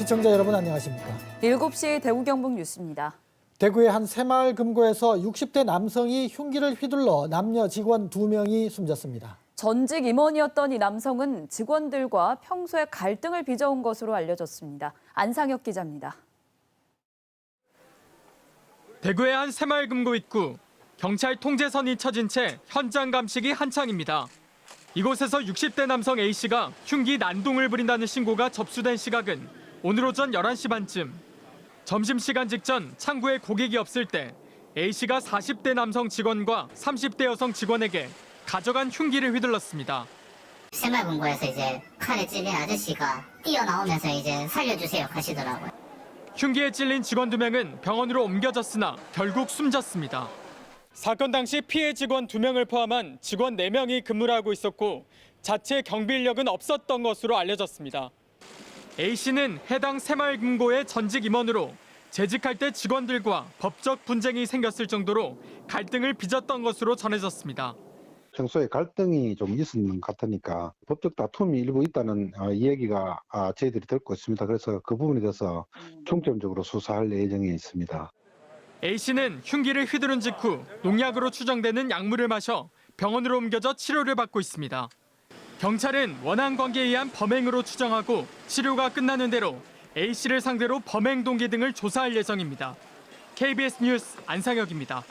시청자 여러분 안녕하십니까? 7시 대구 경북 뉴스입니다. 대구의 한 새마을 금고에서 60대 남성이 흉기를 휘둘러 남녀 직원 2명이 숨졌습니다. 전직 임원이었던 이 남성은 직원들과 평소에 갈등을 빚어온 것으로 알려졌습니다. 안상혁 기자입니다. 대구의 한 새마을 금고 입구 경찰 통제선이 쳐진 채 현장 감식이 한창입니다. 이곳에서 60대 남성 A 씨가 흉기 난동을 부린다는 신고가 접수된 시각은 오늘 오전 11시 반쯤. 점심시간 직전 창구에 고객이 없을 때 A 씨가 40대 남성 직원과 30대 여성 직원에게 가져간 흉기를 휘둘렀습니다. 새마을금고에서 이제 칼에 찔린 아저씨가 뛰어나오면서 이제 살려주세요 하시더라고요. 흉기에 찔린 직원 두 명은 병원으로 옮겨졌으나 결국 숨졌습니다. 사건 당시 피해 직원 두 명을 포함한 직원 네 명이 근무를 하고 있었고 자체 경비 인력은 없었던 것으로 알려졌습니다. A 씨는 해당 새마을금고의 전직 임원으로 재직할 때 직원들과 법적 분쟁이 생겼을 정도로 갈등을 빚었던 것으로 전해졌습니다. 평소에 갈등이 좀 있었는 것 같으니까 법적 다툼이 일부 있다는 어, 이야기가 아, 저희들이 듣고 있습니다. 그래서 그 부분에 대해서 중점적으로 수사할 예정에 있습니다. A 씨는 흉기를 휘두른 직후 농약으로 추정되는 약물을 마셔 병원으로 옮겨져 치료를 받고 있습니다. 경찰은 원한 관계에 의한 범행으로 추정하고 치료가 끝나는 대로 A 씨를 상대로 범행 동기 등을 조사할 예정입니다. KBS 뉴스 안상혁입니다.